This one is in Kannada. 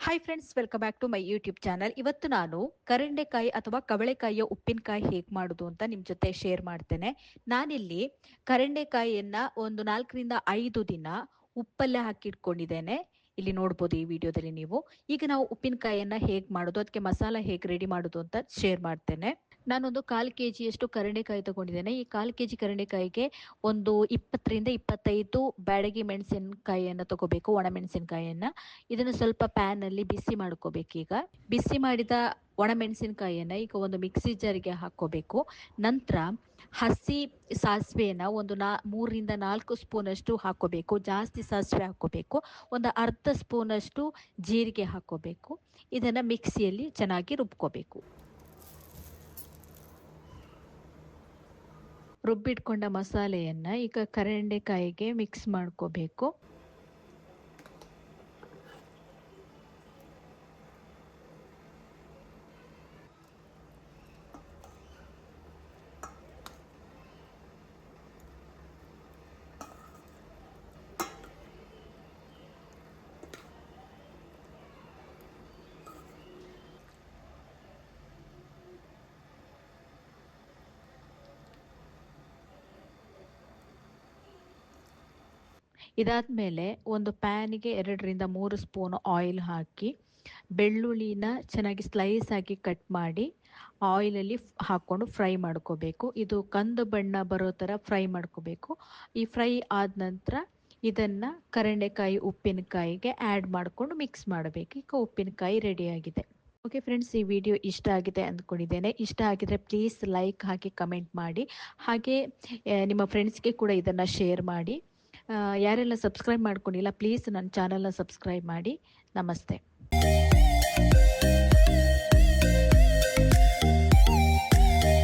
Hi friends welcome back to my YouTube channel ಇವತ್ತು ನಾನು ಕರಂಡೆಕಾಯಿ ಅಥವಾ ಕವಳೆಕಾಯಿಯ ಉಪ್ಪಿನಕಾಯಿ ಹೇಗೆ ಮಾಡೋದು ಅಂತ ನಿಮ್ಮ ಜೊತೆ ಶೇರ್ ಮಾಡ್ತೇನೆ. ನಾನಿಲ್ಲಿ ಕರಂಡೆಕಾಯಿಯನ್ನು ಒಂದು ನಾಲ್ಕರಿಂದ ಐದು ದಿನ ಉಪ್ಪಲ್ಲೇ ಹಾಕಿಟ್ಕೊಂಡಿದ್ದೇನೆ. ಇಲ್ಲಿ ನೋಡ್ಬೋದು ಈ ವಿಡಿಯೋದಲ್ಲಿ ನೀವು. ಈಗ ನಾವು ಉಪ್ಪಿನಕಾಯಿಯನ್ನ ಹೇಗೆ ಮಾಡೋದು, ಅದಕ್ಕೆ ಮಸಾಲ ಹೇಗೆ ರೆಡಿ ಮಾಡೋದು ಅಂತ ಶೇರ್ ಮಾಡ್ತೇನೆ. ನಾನೊಂದು ಕಾಲು ಕೆ ಜಿಯಷ್ಟು ಕರಂಡೆಕಾಯಿ ತಗೊಂಡಿದ್ದೇನೆ. ಈ ಕಾಲು ಕೆ ಜಿ ಕರಂಡೆಕಾಯಿಗೆ ಒಂದು ಇಪ್ಪತ್ತರಿಂದ ಇಪ್ಪತ್ತೈದು ಬ್ಯಾಡಗಿ ಮೆಣಸಿನಕಾಯಿಯನ್ನು ತಗೋಬೇಕು ಒಣ ಮೆಣಸಿನಕಾಯಿಯನ್ನು ಇದನ್ನು ಸ್ವಲ್ಪ ಪ್ಯಾನಲ್ಲಿ ಬಿಸಿ ಮಾಡ್ಕೋಬೇಕು ಈಗ. ಬಿಸಿ ಮಾಡಿದ ಒಣ ಮೆಣಸಿನಕಾಯಿಯನ್ನು ಈಗ ಒಂದು ಮಿಕ್ಸಿ ಜಾರಿಗೆ ಹಾಕ್ಕೋಬೇಕು. ನಂತರ ಹಸಿ ಸಾಸಿವೆಯನ್ನು ಒಂದು ನಾ ಮೂರರಿಂದ ನಾಲ್ಕು ಸ್ಪೂನಷ್ಟು ಹಾಕ್ಕೋಬೇಕು. ಜಾಸ್ತಿ ಸಾಸಿವೆ ಹಾಕ್ಕೋಬೇಕು. ಒಂದು ಅರ್ಧ ಸ್ಪೂನಷ್ಟು ಜೀರಿಗೆ ಹಾಕ್ಕೋಬೇಕು. ಇದನ್ನು ಮಿಕ್ಸಿಯಲ್ಲಿ ಚೆನ್ನಾಗಿ ರುಬ್ಕೋಬೇಕು. ರುಬ್ಬಿಟ್ಕೊಂಡ ಮಸಾಲೆಯನ್ನು ಈಗ ಕರೆಂಡೆಕಾಯಿಗೆ ಮಿಕ್ಸ್ ಮಾಡ್ಕೋಬೇಕು. ಇದಾದ್ಮೇಲೆ ಒಂದು ಪ್ಯಾನಿಗೆ ಎರಡರಿಂದ ಮೂರು ಸ್ಪೂನ್ ಆಯಿಲ್ ಹಾಕಿ, ಬೆಳ್ಳುಳ್ಳಿನ ಚೆನ್ನಾಗಿ ಸ್ಲೈಸ್ ಆಗಿ ಕಟ್ ಮಾಡಿ, ಆಯಿಲಲ್ಲಿ ಹಾಕ್ಕೊಂಡು ಫ್ರೈ ಮಾಡ್ಕೋಬೇಕು. ಇದು ಕಂದು ಬಣ್ಣ ಬರೋ ಥರ ಫ್ರೈ ಮಾಡ್ಕೋಬೇಕು. ಈ ಫ್ರೈ ಆದ ನಂತರ ಇದನ್ನು ಕರೆಂಡೆಕಾಯಿ, ಉಪ್ಪಿನಕಾಯಿಗೆ ಆ್ಯಡ್ ಮಾಡಿಕೊಂಡು ಮಿಕ್ಸ್ ಮಾಡಬೇಕು. ಈಗ ಉಪ್ಪಿನಕಾಯಿ ರೆಡಿಯಾಗಿದೆ ಓಕೆ ಫ್ರೆಂಡ್ಸ್, ಈ ವಿಡಿಯೋ ಇಷ್ಟ ಆಗಿದೆ ಅಂದ್ಕೊಂಡಿದ್ದೇನೆ. ಇಷ್ಟ ಆಗಿದ್ರೆ ಪ್ಲೀಸ್ ಲೈಕ್ ಹಾಕಿ ಕಮೆಂಟ್ ಮಾಡಿ. ಹಾಗೆ ನಿಮ್ಮ ಫ್ರೆಂಡ್ಸ್ಗೆ ಕೂಡ ಇದನ್ನು ಶೇರ್ ಮಾಡಿ. ಯಾರೆಲ್ಲ ಸಬ್ಸ್ಕ್ರೈಬ್ ಮಾಡ್ಕೊಂಡಿಲ್ಲ ಪ್ಲೀಸ್ ನನ್ನ ಚಾನಲ್ನ ಸಬ್ಸ್ಕ್ರೈಬ್ ಮಾಡಿ. ನಮಸ್ತೆ.